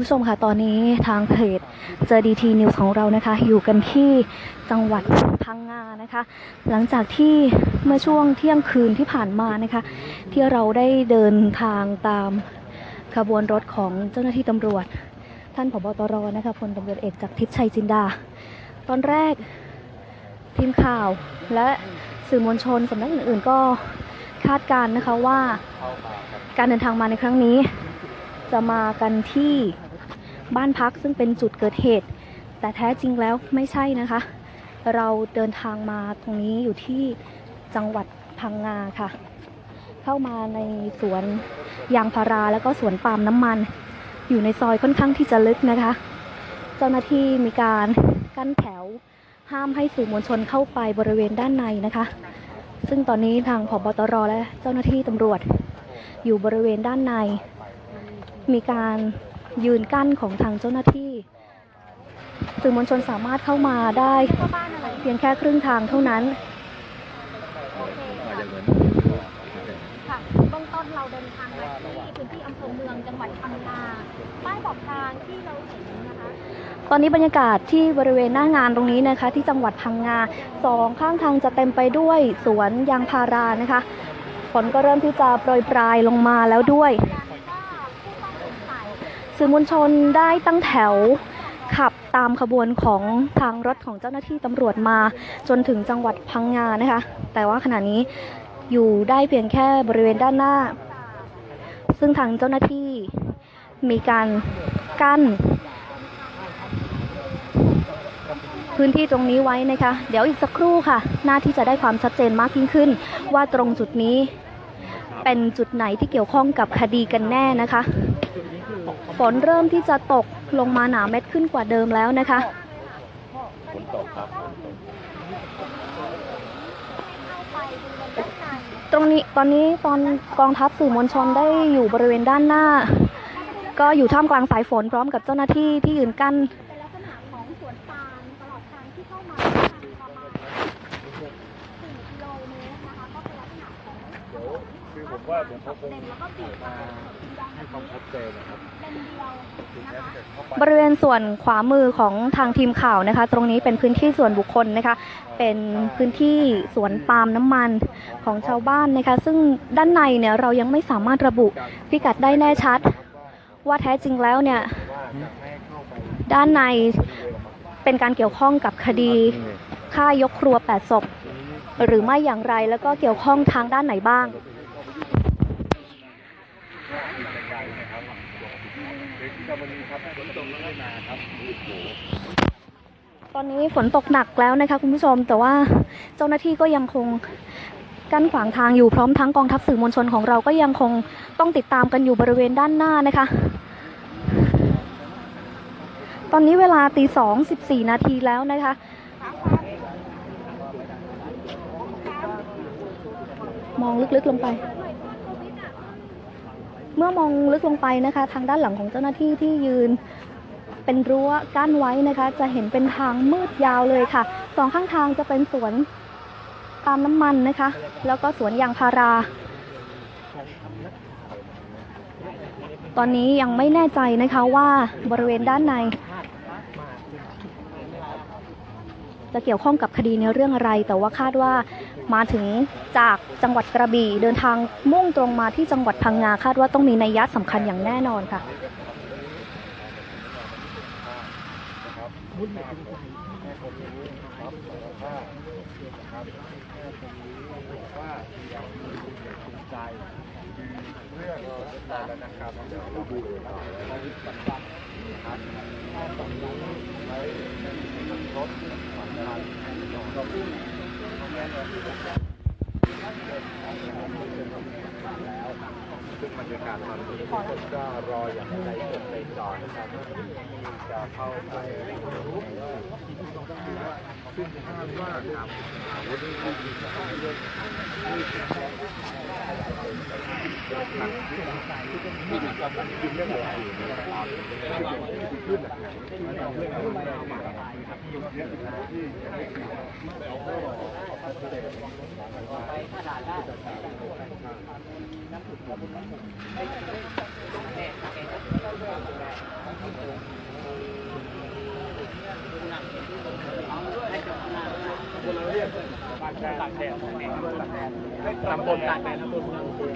คุณผู้ชมค่ะตอนนี้ทางเพจเจอดีทีนิวส์ของเรานะคะ อยู่กันที่จังหวัดพังงานะคะ หลังจากที่เมื่อช่วงเที่ยงคืนที่ผ่านมานะคะ ที่เราได้เดินทางตามขบวนรถของเจ้าหน้าที่ตำรวจ ท่านผบตรนะคะพลตำรวจเอกจากทิพย์ชัยจินดา ตอนแรกทีมข่าวและสื่อมวลชนสำนักอื่น ๆ ก็คาดการณ์นะคะว่าการเดินทางมาในครั้งนี้จะมากันที่ บ้านพักซึ่งเป็นจุดเกิดเหตุ แต่แท้จริงแล้วไม่ใช่นะคะ เราเดินทางมาตรงนี้อยู่ที่จังหวัดพังงาค่ะ เข้ามาในสวนยางพาราแล้วก็สวนปาล์มน้ำมัน อยู่ในซอยค่อนข้างที่จะลึกนะคะ เจ้าหน้าที่มีการกั้นแถวห้ามให้สื่อมวลชนเข้าไปบริเวณด้านในนะคะ ซึ่งตอนนี้ทางผบตรและเจ้าหน้าที่ตำรวจ อยู่บริเวณด้านใน มีการ ยืนกั้นของทางเจ้าหน้าที่สื่อมวลชนสามารถเข้ามาได้เพียงแค่ครึ่งทางเท่านั้นค่ะเบื้องต้นเราเดินทางมาที่พื้นที่อำเภอเมืองจังหวัดพังงาป้ายบอกทางที่เราเห็นนะคะ ตอนนี้บรรยากาศที่บริเวณหน้างานตรงนี้นะคะ ที่จังหวัดพังงาสองข้างทางจะเต็มไปด้วยสวนยางพารานะคะฝนก็เริ่มที่จะโปรยปลายลงมาแล้วด้วย สื่อมวลชนได้ตั้งแถวขับตามขบวนของทางรถของเจ้าหน้าที่ตำรวจมาจนถึงจังหวัดพังงานะคะ แต่ว่าขณะนี้อยู่ได้เพียงแค่บริเวณด้านหน้า ซึ่งทางเจ้าหน้าที่มีการกั้น พื้นที่ตรงนี้ไว้นะคะ เดี๋ยวอีกสักครู่ค่ะ หน้าที่จะได้ความชัดเจนมากยิ่งขึ้น ว่าตรงจุดนี้เป็นจุดไหนที่เกี่ยวข้องกับคดีกันแน่นะคะ ฝนเริ่มที่จะตกลงมาหนาเม็ดขึ้นกว่าเดิมแล้วนะคะฝนตกครับตรงนี้ตอนนี้ตอนกองทัพสื่อมวลชนได้อยู่บริเวณด้านหน้า ก็อยู่ท่ามกลางสายฝนพร้อมกับเจ้าหน้าที่ที่ยืนกั้นเป็นลักษณะของสวนปาลตลอดทางที่เข้ามาประมาณ4กิโลเมตรนะคะก็เป็นลักษณะของถนนคือผมว่าผมเขาคง เลนแล้วก็บีบมาให้ความชัดเจนนะครับเลนเดียวถึงนะแม้คะจะเข้าไปบริเวณส่วนขวามือของทางทีมข่าวนะคะ ตรงนี้เป็นพื้นที่ส่วนบุคคลนะคะ เป็นพื้นที่สวนปาล์มน้ำมันของชาวบ้านนะคะ ซึ่งด้านในเนี่ยเรายังไม่สามารถระบุพิกัดได้แน่ชัด ว่าแท้จริงแล้วเนี่ยว่าจะไม่ให้เข้าไปด้านในเป็นการเกี่ยวข้องกับคดีฆ่ายกครัวแปดศพหรือไม่อย่างไรแล้วก็เกี่ยวข้องทางด้านไหนบ้าง ตอนนี้ฝนตกหนักแล้วนะคะคุณผู้ชม แต่ว่าเจ้าหน้าที่ก็ยังคงกั้นขวางทางอยู่พร้อมทั้งกองทัพสื่อมวลชนของเราก็ยังคงต้องติดตามกันอยู่บริเวณด้านหน้านะคะ ตอนนี้เวลาตีสองสิบสี่นาทีแล้วนะคะมองลึกๆลงไป เมื่อมองลึกลงไปนะคะ ทางด้านหลังของเจ้าหน้าที่ที่ยืน เป็นรั้วกั้นไว้นะคะ จะเห็นเป็นทางมืดยาวเลยค่ะสองข้างทางจะเป็นสวนปาล์มน้ำมันนะคะ แล้วก็สวนยางพารา ตอนนี้ยังไม่แน่ใจนะคะว่าบริเวณด้านใน จะเกี่ยวข้องกับคดีในเรื่องอะไร แต่ว่าคาดว่า มาถึงจากจังหวัดกระบี่ เดินทางมุ่งตรงมาที่จังหวัดพังงาคาดว่าต้องมีนัยยะสำคัญอย่างแน่นอนค่ะเซึ่งบรรยากาศตอนนี้กคนก็รออย่างใจจดใจจ่อนะครับจะเข้าไปซึ่งคาดว่าครับวันนี้มีเรื่องที่มีกำลังกินเรื่องอะไรอยู่นะครับขึ้นนะครับ ตำบลตากแดดตำบล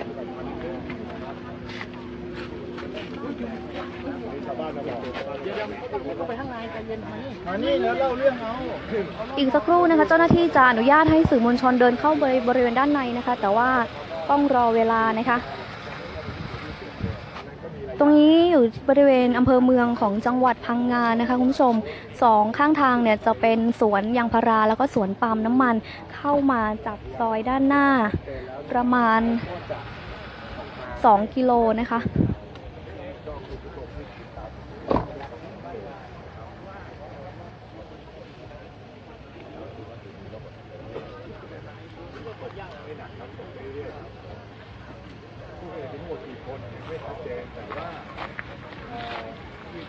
อีกสักครู่นะคะ เจ้าหน้าที่จะอนุญาตให้สื่อมวลชนเดินเข้าบริบริเวณด้านในนะคะ แต่ว่าต้องรอเวลานะคะ ตรงนี้อยู่บริเวณอำเภอเมืองของจังหวัดพังงานะคะคุณผู้ชมสองข้างทางเนี่ยจะเป็นสวนยางพาราแล้วก็สวนปาล์มน้ำมันเข้ามาจากซอยด้านหน้า ประมาณ 2 กิโลนะคะ ผู้เหตุทั้งหมดกี่คนไม่ชัดเจนแต่ว่าเอ่อที่ควบคุมตัวได้ถ้าคนไ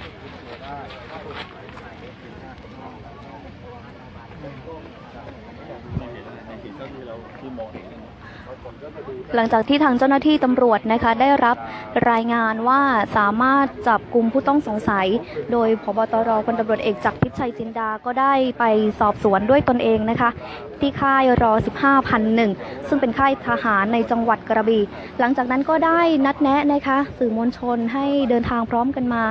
หลังจากที่ทางเจ้าหน้าที่ตำรวจนะคะได้รับรายงานว่าสามารถจับกลุ่มผู้ต้องสงสัย โดยพบตรพลตำรวจเอกจากรพิชัยจินดาก็ได้ไปสอบสวนด้วยตนเองนะคะ ที่ค่ายรอ 15 พันหนึ่งซึ่งเป็นค่ายทหารในจังหวัดกระบี่หลังจากนั้นก็ได้นัดแนะนะคะสื่อมวลชนให้เดินทางพร้อมกันมา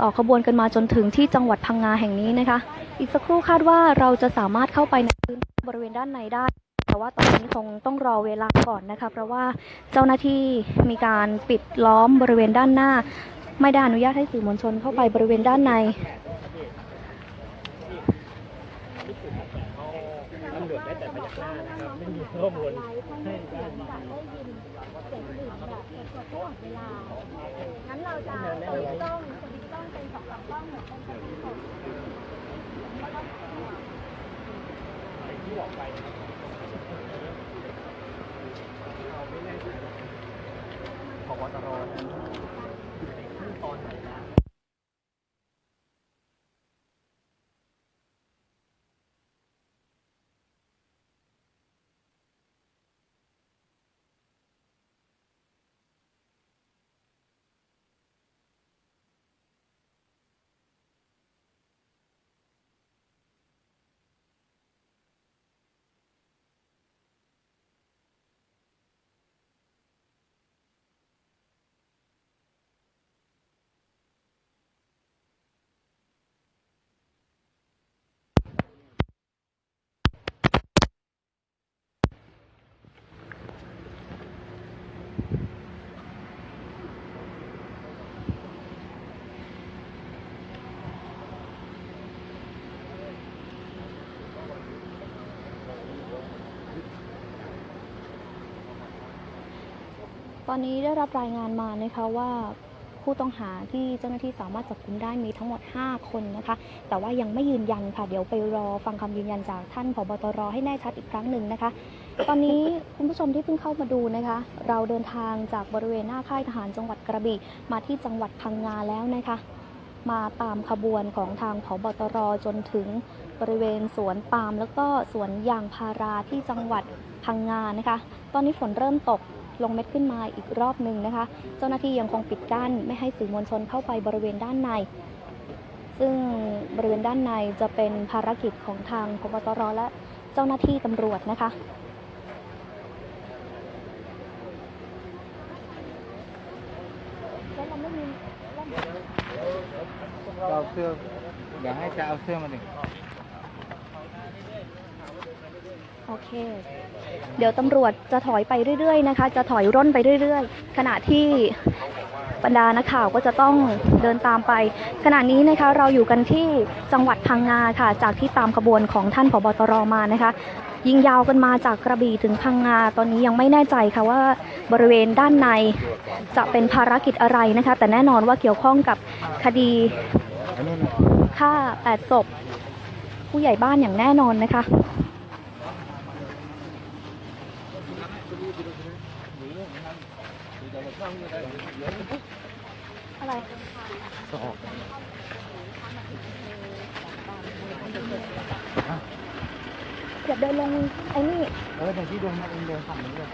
ต่อขบวนกันมาจนถึงที่จังหวัดพังงาแห่งนี้นะคะ อีกสักครู่คาดว่าเราจะสามารถเข้าไปในพื้นที่บริเวณด้านในได้ แต่ว่าตอนนี้คงต้องรอเวลาก่อนนะคะ เพราะว่าเจ้าหน้าที่มีการปิดล้อมบริเวณด้านหน้า ไม่ได้อนุญาตให้สื่อมวลชนเข้าไปบริเวณด้านใน ตำรวจได้แต่พยักหน้านะครับไม่มีข้อมูลไลฟ์ท่านได้ยินเสียงดื่มแบบสดๆตลอดเวลางั้นเราจะสวิตช์กล้องสวิตช์กล้องเป็นสองสามกล้องเหมือนเป็นสวิตช์ของพบตรนั้นอยู่ในขั้นตอนไหนแล้ ตอนนี้ได้รับรายงานมานะคะว่าผู้ต้องหาที่เจ้าหน้าที่สามารถจับกุมได้มีทั้งหมด 5 คนนะคะ แต่ว่ายังไม่ยืนยันค่ะ เดี๋ยวไปรอฟังคำยืนยันจากท่านผบตรให้แน่ชัดอีกครั้งหนึ่งนะคะ ตอนนี้คุณผู้ชมที่เพิ่งเข้ามาดูนะคะ เราเดินทางจากบริเวณหน้าค่ายทหารจังหวัดกระบี่มาที่จังหวัดพังงาแล้วนะคะ มาตามขบวนของทางผบตรจนถึงบริเวณสวนปาล์มแล้วก็สวนยางพาราที่จังหวัดพังงานะคะ ตอนนี้ฝนเริ่มตก ลงเม็ดขึ้นมาอีกรอบหนึ่งนะคะ เจ้าหน้าที่ยังคงปิดกั้นไม่ให้สื่อมวลชนเข้าไปบริเวณด้านใน ซึ่งบริเวณด้านในจะเป็นภารกิจของทางพบตรและเจ้าหน้าที่ตำรวจนะคะแล้วเราไม่มีเอาเสื้อเดี๋ยวให้จะเอาเสื้อมาหนึ่ง โอเค เดี๋ยวตำรวจจะถอยไปเรื่อยๆนะคะ จะถอยร่นไปเรื่อยๆ ขณะที่บรรดานักข่าวก็จะต้องเดินตามไป ขณะนี้นะคะเราอยู่กันที่จังหวัดพังงาค่ะ จากที่ตามขบวนของท่านผบตรมานะคะ ยิงยาวกันมาจากกระบี่ถึงพังงาตอนนี้ยังไม่แน่ใจค่ะว่าบริเวณด้านในจะเป็นภารกิจอะไรนะคะ แต่แน่นอนว่าเกี่ยวข้องกับคดีฆ่าแปดศพผู้ใหญ่บ้านอย่างแน่นอนนะคะ อะไรเดี๋ยวเดินลงไอ้นี่ เออแต่ที่เดินมาเองเดินฝั่งนี้เลย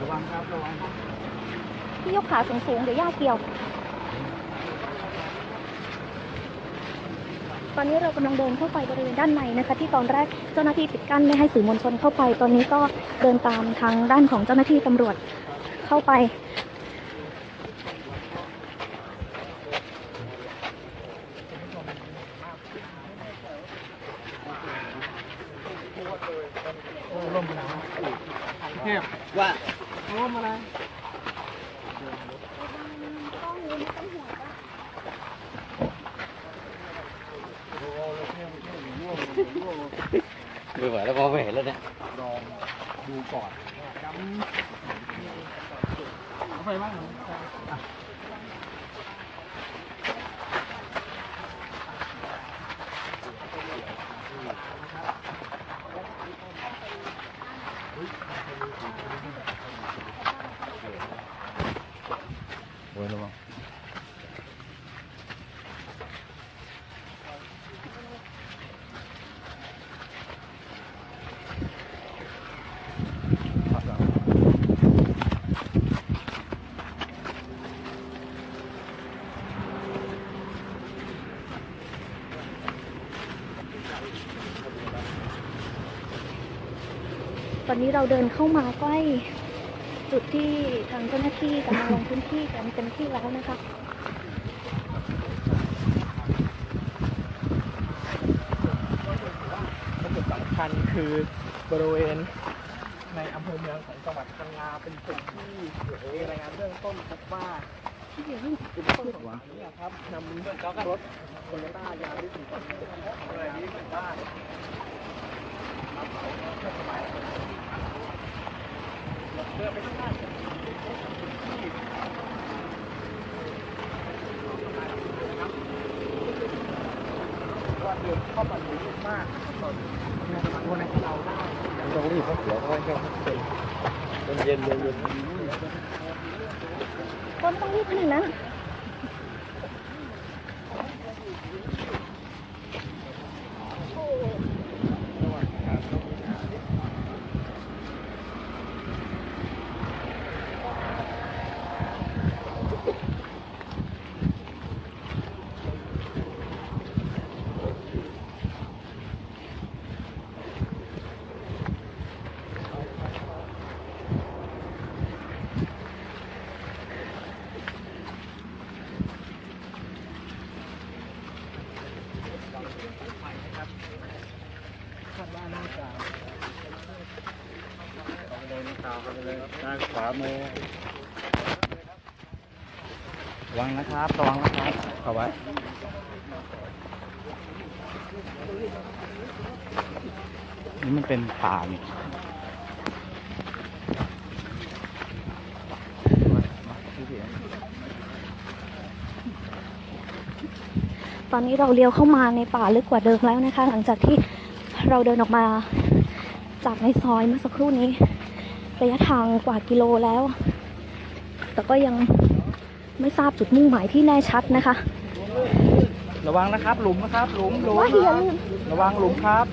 ระวังครับ ระวังที่ยกขาสูงๆ เดี๋ยวย่าเกี่ยว ตอนนี้เรากำลังเดินเข้าไปบริเวณด้านในนะคะ ที่ตอนแรกเจ้าหน้าที่ปิดกั้นไม่ให้สื่อมวลชนเข้าไป ตอนนี้ก็เดินตามทางด้านของเจ้าหน้าที่ตำรวจเข้าไป ร่มนะเทียบว่าร่มอะไร ไม่ไหวแล้วมองไม่เห็นแล้วเนี่ย ลองดูก่อนจำเอาไปบ้างอะ โอ้ย นี้เราเดินเข้ามาใกล้จุดที่ทางเจ้าหน้าที่กำลังลงพื้นที่กันเต็มที่แล้วนะคะจุดสำคัญคือบริเวณในอำเภอเมืองของจังหวัดพังงาเป็นจุดที่มีรายงานเบื้องต้นพบว่าที่เกิดขึ้นจุดต้นของนี้ครับนำรถโตโยต้ายาริสสีดำอะไรนี้เป็นบ้านว่าเดิน เข้าไปลึกมากตอนวันนั้นเราได้ต้องรีบเขาเสียเขาให้เขาเป็นเย็นเย็นเย็นต้นต้องรีบขนาดนั้น ขวามือระวังนะครับระวังนะครับเข้าไว้นี่มันเป็นป่านี่ตอนนี้เราเลี้ยวเข้ามาในป่าลึกกว่าเดิมแล้วนะคะ หลังจากที่เราเดินออกมาจากในซอยเมื่อสักครู่นี้ ระยะทางกว่ากิโลแล้ว แต่ก็ยังไม่ทราบจุดมุ่งหมายที่แน่ชัดนะคะ ระวังนะครับหลุมนะครับหลุมหลุมว่าอย่าลืมระวังหลุมครับ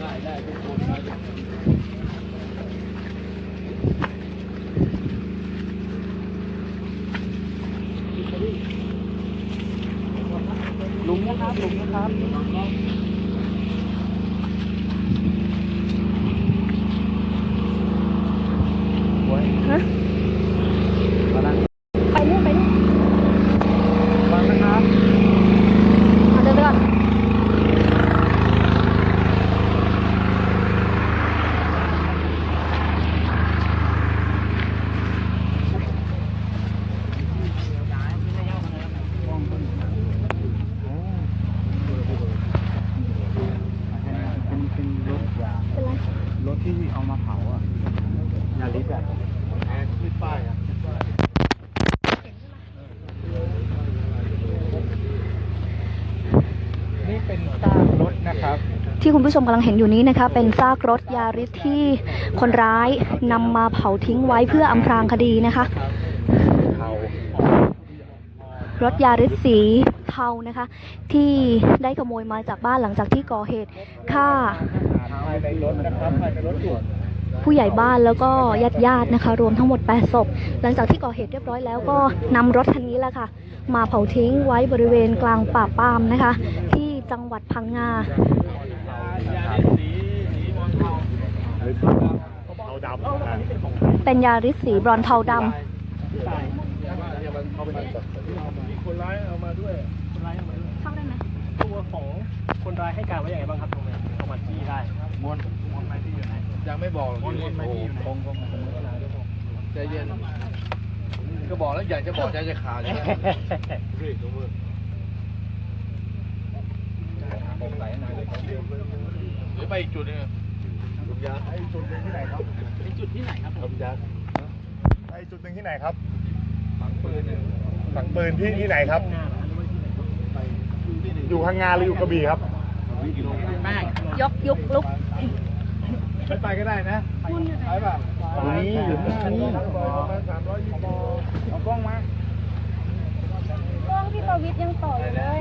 หลุมนะครับหลุมนะครับ ฮะ ระวัง ไปนู่นไปนู่น นะครับ เอาเดินไปก่อน ที่เอามาเผาอะยาลิสอะขึ้นป้ายอะ นี่เป็นซากรถนะครับ ที่คุณผู้ชมกำลังเห็นอยู่นี้นะคะ เป็นซากรถยาริสที่คนร้ายนำมาเผาทิ้งไว้เพื่ออำพรางคดีนะคะ รถยาริสสีเทานะคะ ที่ได้ขโมยมาจากบ้านหลังจากที่ก่อเหตุฆ่าผู้ใหญ่บ้านแล้วก็ญาติญาติๆนะคะ รวมทั้งหมด 8 ศพ หลังจากที่ก่อเหตุเรียบร้อยแล้วก็นำรถคันนี้แหละค่ะ มาเผาทิ้งไว้บริเวณกลางป่าปามนะคะ ที่ จังหวัดพังงาเอาดำเป็นยาริสสีบรอนซ์เทาดำคนร้ายเอามาด้วยคนร้ายเอามาด้วยเข้าได้ไหมตัวของคนร้ายให้การไว้ยังไงบ้างครับตรงนี้เอามาที่ได้มวนมวนไปที่อยู่ไหนยังไม่บอกอยู่นี่โอ้คงคงคงใจเย็นก็บอกแล้วอยากจะบอกใจจะขาดอยู่แล้วรีบลงมือสงสัยนายเลยครับ หรือไปอีกจุดหนึงอะจุดยาไอ้จุดหนึงที่ไหนครับในจุดที่ไหนครับผมจุดยาไปจุดหนึ่งที่ไหนครับฝังปืนเนี่ยฝังปืนที่ที่ไหนครับหน้าหรือว่าที่ไหนไปอยู่พังงาหรืออยู่กระบี่ครับแม่งยกยุกลุกไม่ไปก็ได้นะไปป่ะอยู่นี่อยู่นี่ประมาณสามร้อยยี่สิบเอากล้องมากล้องพี่ประวิตรยังต่ออยู่เลย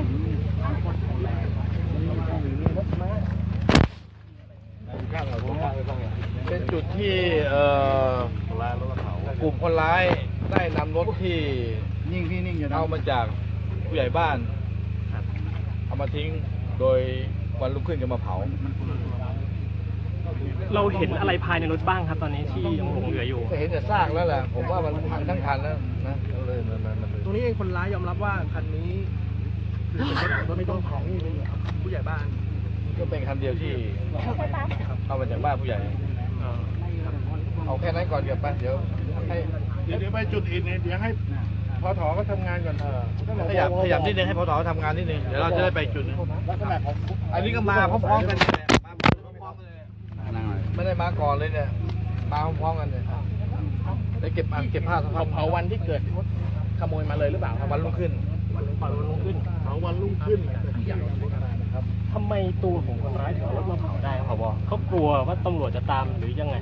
เป็นจุดที่เอ่อกลุ่มคนร้ายได้นำรถที่นิ่งที่นิ่งอยู่เอามาจากผู้ใหญ่บ้านเอามาทิ้งโดยวันรุ่งขึ้นจะมาเผา เราเห็นอะไรภายในรถบ้างครับตอนนี้ที่ยังหลงเหลืออยู่ก็เห็นแต่ซากแล้วแหละผมว่ามันพังทั้งคันแล้วนะก็เลยมันมันมันตรงนี้เองคนร้ายยอมรับว่าคันนี้รถ ไม่ต้องของนี่เป็นผู้ใหญ่บ้าน ก็เป็นคันเดียวที่เข้ามาจากบ้านผู้ใหญ่ เอาแค่นั้นก่อนเดี๋ยวไปเดี๋ยวให้เดี๋ยวเดี๋ยวไปจุดอื่นเนี่ยเดี๋ยวให้พอถอก็ทำงานก่อนขยับขยับนิดนึงให้พอถอทำงานนิดนึงเดี๋ยวเราจะได้ไปจุดนึงลักษณะอันนี้ก็มาพร้อมๆกันนี่แหละมาพร้อมๆกันเลยไม่ได้มาก่อนเลยเนี่ยมาพร้อมๆกันเนี่ยได้เก็บเก็บผ้าสภาเผาวันที่เกิดขโมยมาเลยหรือเปล่าวันรุ่งขึ้น วันรุ่งขึ้นเผาวันรุ่งขึ้นทำไมตัวของคนร้ายถึงเอารถมาเผาได้ครับผบเขากลัวว่าตำรวจจะตามหรือยังไง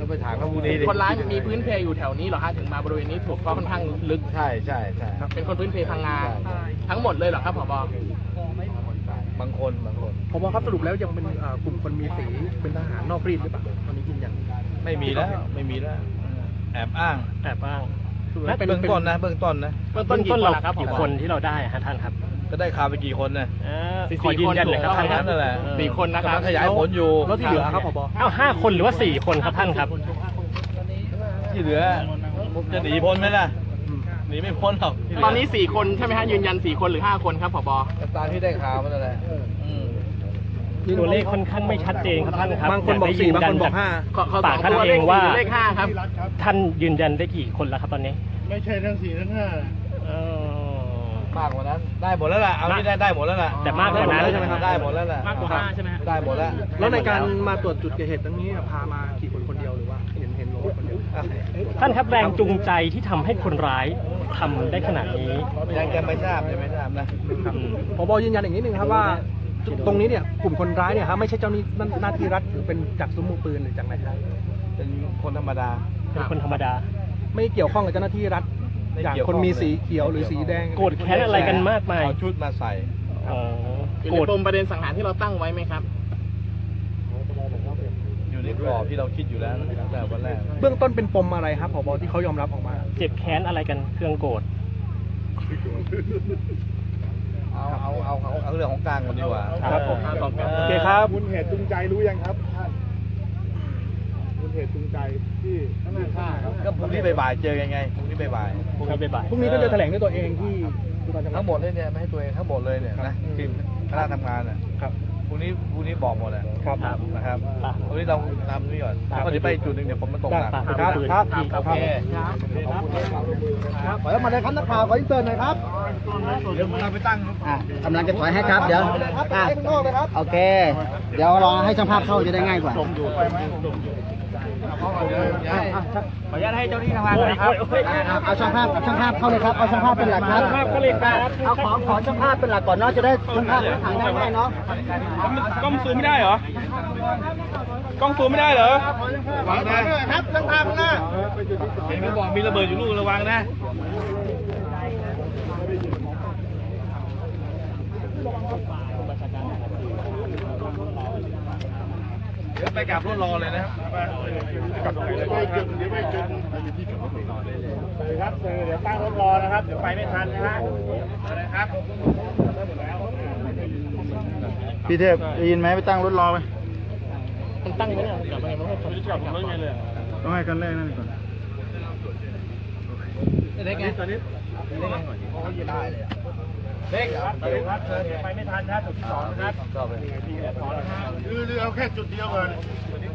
ก็ไปถามเขาดูดีดิคนร้ายมีพื้นเพอยู่แถวนี้เหรอฮะถึงมาบริเวณนี้ถูกก็ค่อนข้างลึก ใช่ใช่ใช่เป็นคนพื้นเพพังงาทั้งหมดเลยเหรอครับผบ บางคนบางคน ผมว่าครับสรุปแล้วยังเป็นเอ่อกลุ่มคนมีสีเป็นทหารนอกรีดหรือเปล่าตอนนี้ยืนยันไม่มีแล้ว ไม่มีแล้ว แอบอ้าง แอบอ้าง เบื้องต้นนะเบื้องต้นนะเบื้องต้ต้นนต้กี่นคนเราล่ะครับผกี่บคนที่เราได้ฮะท่านครับ ก็ได้ข่าวไปกี่คนนะสี่ขอยืนยันเลยครับคนท่านเท่านั้นนั่นแหละสี่คนนะครับกำลังขยายผลอยู่แล้วที่เหลือครับผบอ้าวห้าคนหรือว่าสี่คนครับท่านครับ ที่เหลือจะหนีพ้นไหมล่ะหนีไม่พ้นหรอกที่เหลืตอนนี้สี่คนใช่ไหมฮะยืนยันสี่คนหรือห้าคนครับผบก็ตามที่ได้ข่าวมันนั่นแหละอืม ตัวเลขค่อนข้างไม่ชัดเจนครับท่านครับบางคนบอกสี่บางคนบอกห้าขอขอสปาอกงท่านตัวเอเลขงสี่ว่าหรือเลขห้าครับ ท่านยืนยันได้กี่คนแล้วครับตอนนี้ ไม่ใช่ทั้งสี่ทั้งห้าเอ่อมากกว่านั้นได้หมดแล้วล่ะเอาที่ได้ได้หมดแล้วล่ะแต่มากกว่านั้นได้หมดแล้วใช่ไหมครับได้หมดแล้วล่ะมากกว่าห้าใช่ไหมฮะได้หมดแล้วแล้วในการมาตรวจจุดเกิดเหตุตรงนี้พามากี่คนคนเดียวหรือว่าเห็นเห็นลงคนเดียวท่านครับแรงจูงใจที่ทำให้คนร้ายทำได้ขนาดนี้ยังจะไม่ทราบยังไม่ทราบนะอืมพบยืนยันอย่างนี้หนึ่งครับว่าจุด ตรงนี้เนี่ยกลุ่มคนร้ายเนี่ยครับไม่ใช่เจ้าหน้าหน้าที่รัฐหรือเป็นจากซุ้มมือปืนหรือจากไหนครับเป็นคนธรรมดาเป็นคนธรรมดา ไม่เกี่ยวข้องกับเจ้าหน้าที่รัฐไม่อย่างเกี่ยวคนมีข้องเลยสีเขียวหรือสีแดงโกรธแค้นอะไรกันมากมายเอาชุดมาใส่อ๋ออยู่โกในรธปมประเด็นสังหารที่เราตั้งไว้ไหมครับอยู่ในกรอบที่เราคิดอยู่แล้วตั้งแต่วันแรกเบื้องต้นเป็นปมอะไรครับผบที่เขายอมรับออกมา เจ็บแค้นอะไรกันเครื่องโกรธ เอาเอาเอาเอาเอาเรื่องของกลางก่อนดีกว่าครับผมเออโอเคครับ มูลเหตุจูงใจรู้ยังครับท่านมูลเหตุจูงใจที่ที่ฆ่าครับก็พรุ่งนี้บ่ายๆเจอกันไงพรุ่งนี้บ่ายๆพรุ่งนี้บ่ายพรุ่งนี้ก็จะแถลงด้วยตัวเองที่ที่กรจังหวัดทั้งหมดเลยเนี่ยไม่ให้ตัวเองทั้งหมดเลยเนี่ยนะทีมคณะทำงานอะ ครับพ รุ่งนี้พรุ่งนี้บอกหมดอะครับนะครับวันนี้เราทำนี่ก่อนแล้วก็เดี๋ยวไปอีกจุดหนึ่งเดี๋ยวผมมาตกหนักครับครับครับโอเคขอแล้วมาเลยครับนักข่าวขออินเสิร์ตหน่อยครับเดี๋ยวเราไปตั้งอะกำลังจะถอยให้ครับเดี๋ยวอะโอเค เดี๋ยวรอให้ช่างภาพเข้าจะได้ง่ายกว่า ขออนุญาตให้เจ้าที่ทำงานนะครับอะเอาเอาช่างภาพเอาช่างภาพเข้าเลยครับ เอาช่างภาพเป็นหลักครับ เอาขอขอช่างภาพเป็นหลักก่อนเนาะ จะได้ช่างภาพถ่ายได้ง่ายเนาะ กล้องซูมไม่ได้เหรอ กล้องซูมไม่ได้เหรอระวังนะครับตั้งภาพข้างหน้าเห็นเขาบอกมีระเบิดอยู่ลูกระวังนะเดี๋ยวไปกลับรถรอเลยนะครับไม่จุดเดี๋ยวไม่จุดสื่อครับสื่อเดี๋ยวตั้งรถรอนะครับ เดี๋ยวไปไม่ทันนะฮะนะครับพี่เทพได้ยินไหมไปตั้งรถรอไหมมันตั้งไว้เนี่ยเดี๋ยวมันมันไม่จับมันไงเลยต้องให้กันแรกนั่นก่อนเล็กไงตอนนี้เล็กไงโอ้ยได้เลยอะ เล็กครับสื่อครับเชิญไปไม่ทันนะจุดที่สองนะครับชอบเลยคือเรือเอาแค่จุดเดียวก่อนขออนุ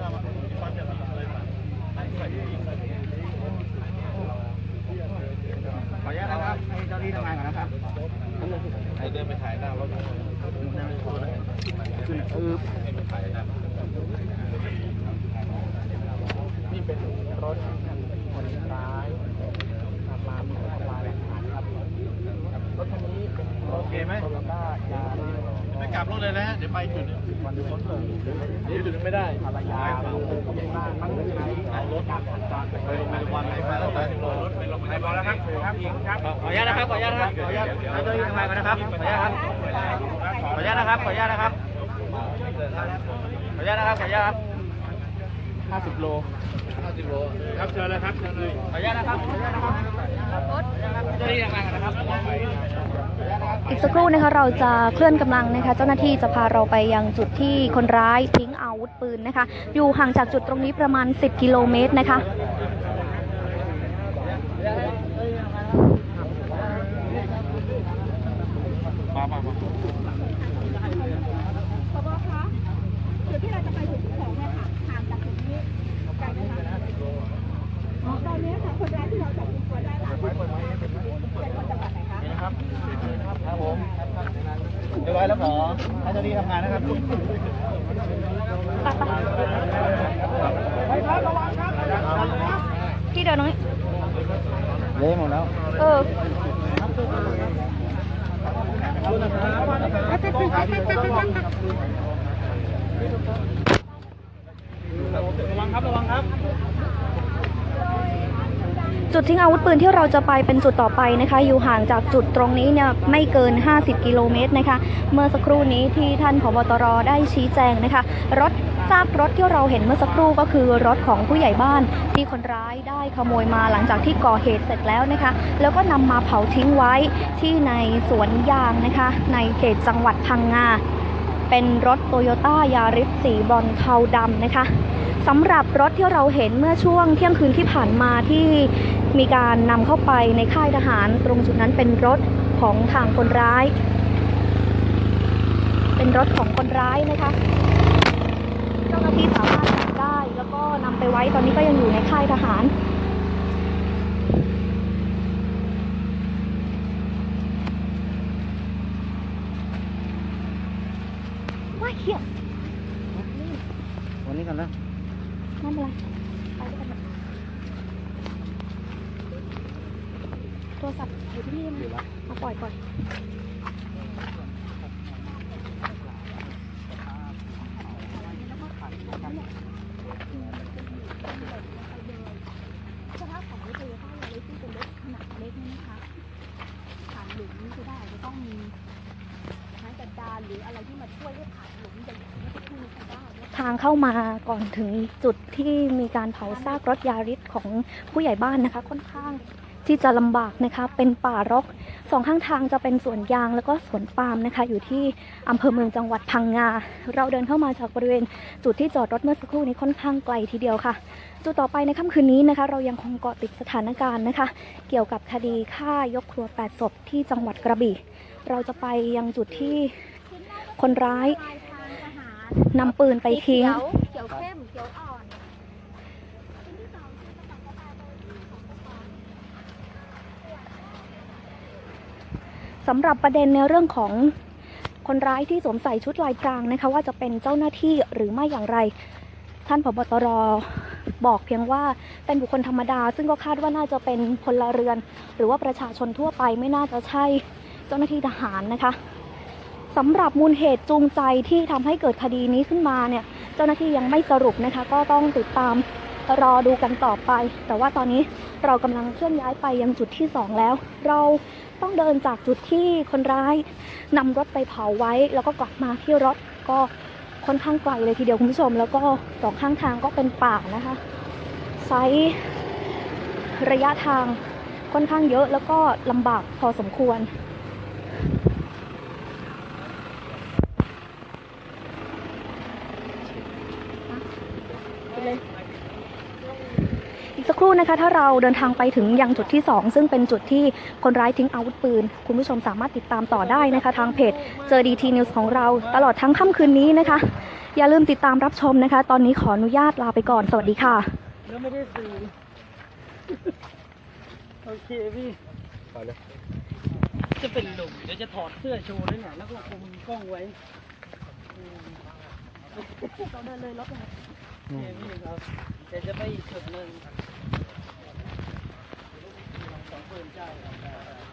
ญาตนะครับให้เจ้าที่ทำงานก่อนนะครับให้เดินไปถ่ายหน้ารถนี่เป็นรถคนร้ายมามีทำลายหลักฐานครับรถคันนี้เป็น โอเคไหมโตโยต้ายาริสไปกลับรถเลยนะฮะเดี๋ยวไปจุดหนึงวันนี้รถเลยเดี๋ยวจุดหนึงไม่ได้ภรรยาของผู้ใหญ่บ้านตั้งใช้เอารถการสัญจรไปไปไปวันไหนมาแล้วไปถึงรถไปลงไปรอแล้วครับครับครับขออนุญาตนะครับขออนุญาตนะครับขออนุญาตให้เจ้าหน้าที่ทำงานก่อนนะครับขออนุญาตครับขออนุญาตนะครับขออนุญาตนะครับขออนุญาตนะครับขออนุญาตครับ ห้าสิบโล 50 โล ครับเชิญเลยครับเชิญเลยขออนุญาตนะครับขออนุญาตนะครับรถเจ้าหน้าที่ทำงานก่อนนะครับอีกสักครู่นะคะเราจะเคลื่อนกำลังนะคะ เจ้าหน้าที่จะพาเราไปยังจุดที่คนร้ายทิ้งอาวุธปืนนะคะ อยู่ห่างจากจุดตรงนี้ประมาณ 10 กิโลเมตรนะคะ พบคะจุดที่เราจะไปจุดที่สองเนี่ยค่ะห่างจากจุดนี้ไกลไหมคะอ๋อตอนนี้ค่ะคนร้ายที่เราจับกุมตัวได้ล่ะเป็นคนจังหวัดไหนคะ ครับผมเรียบร้อย แล้วขอให้เจ้าที่ทำงานนะครับที่เดินตรงนี้เละหมดแล้ว เออ จุดทิ้งอาวุธปืนที่เราจะไปเป็นจุดต่อไปนะคะ อยู่ห่างจากจุดตรงนี้เนี่ยไม่เกิน 50 กิโลเมตรนะคะ เมื่อสักครู่นี้ที่ท่านผบตรได้ชี้แจงนะคะ รถซากรถที่เราเห็นเมื่อสักครู่ก็คือรถของผู้ใหญ่บ้านที่คนร้ายได้ขโมยมาหลังจากที่ก่อเหตุเสร็จแล้วนะคะ แล้วก็นำมาเผาทิ้งไว้ที่ในสวนยางนะคะ ในเขตจังหวัดพังงาเป็นรถโตโยต้ายาริสสีบอนเทาดำนะคะ สำหรับรถที่เราเห็นเมื่อช่วงเที่ยงคืนที่ผ่านมาที่มีการนำเข้าไปในค่ายทหาร ตรงจุดนั้นเป็นรถของทางคนร้าย เป็นรถของคนร้ายนะคะ เจ้าหน้าที่สามารถจับได้แล้วก็นำไปไว้ตอนนี้ก็ยังอยู่ในค่ายทหารว้ายเขี้ยวันนี้กันนะ ไม่เป็นไรไปด้วยกันเถอะโทรศัพท์อยู่ที่นี่นะเอาปล่อยก่อนสภาพของรถโตโยต้ายาริสที่เป็นรถขนาดเล็กนี่นะคะผ่านหลุมนี่จะได้จะต้องมี ไม้จัดารหรืออะไรที่มาช่วยให้ผ่านหลุมอย่างเมื่อสักครู่นี้ค่ะทางเข้ามาก่อนถึงจุดที่มีการเผาซากรถยาริสของผู้ใหญ่บ้านนะคะ ค่อนข้างที่จะลำบากนะคะ เป็นป่ารกสองข้างทางจะเป็นสวนยางแล้วก็สวนปาล์มนะคะ อยู่ที่อำเภอเมืองจังหวัดพังงา เราเดินเข้ามาจากบริเวณจุดที่จอดรถเมื่อสักครู่นี้ค่อนข้างไกลทีเดียวค่ะ จุดต่อไปในค่ำคืนนี้นะคะ เรายังคงเกาะติดสถานการณ์นะคะ เกี่ยวกับคดีฆ่ายกครัวแปดศพที่จังหวัดกระบี่ เราจะไปยังจุดที่คนร้ายนำปืนไปทิ้ง เขียวเข้มเขียวอ่อนสำหรับประเด็นในเรื่องของคนร้ายที่สวมใส่ชุดลายพรางนะคะว่าจะเป็นเจ้าหน้าที่หรือไม่อย่างไร ท่านผบตรบอกเพียงว่าเป็นบุคคลธรรมดา ซึ่งก็คาดว่าน่าจะเป็นพลเรือน หรือว่าประชาชนทั่วไปไม่น่าจะใช่ เจ้าหน้าที่ทหารนะคะสำหรับมูลเหตุจูงใจที่ทำให้เกิดคดีนี้ขึ้นมาเนี่ย เจ้าหน้าที่ยังไม่สรุปนะคะ ก็ต้องติดตามรอดูกันต่อไป แต่ว่าตอนนี้เรากำลังเคลื่อนย้ายไปยังจุดที่สองแล้ว เราต้องเดินจากจุดที่คนร้ายนำรถไปเผาไว้ แล้วก็กลับมาที่รถก็ค่อนข้างไกลเลยทีเดียวคุณผู้ชม แล้วก็สองข้างทางก็เป็นป่านะคะไซส์ระยะทางค่อนข้างเยอะแล้วก็ลำบากพอสมควร อีกสักครู่นะคะ ถ้าเราเดินทางไปถึงยังจุดที่ 2 ซึ่งเป็นจุดที่คนร้ายทิ้งอาวุธปืน คุณผู้ชมสามารถติดตามต่อได้นะคะ ทางเพจเจอดีทีนิวส์ของเราตลอดทั้งค่ำคืนนี้นะคะ อย่าลืมติดตามรับชมนะคะ ตอนนี้ขออนุญาตลาไปก่อน สวัสดีค่ะ แล้วไม่ได้สื่อโอเคพี่ จะเป็นหลุมเดี๋ยวจะถอดเสื้อโชว์ด้วยเนี่ยแล้วก็คุมกล้องไว้เราได้เลยรถเลยนะเนี่ยพี่ครับเจะไปอีกจุดหนึ่งสองปืนเจ้าครับ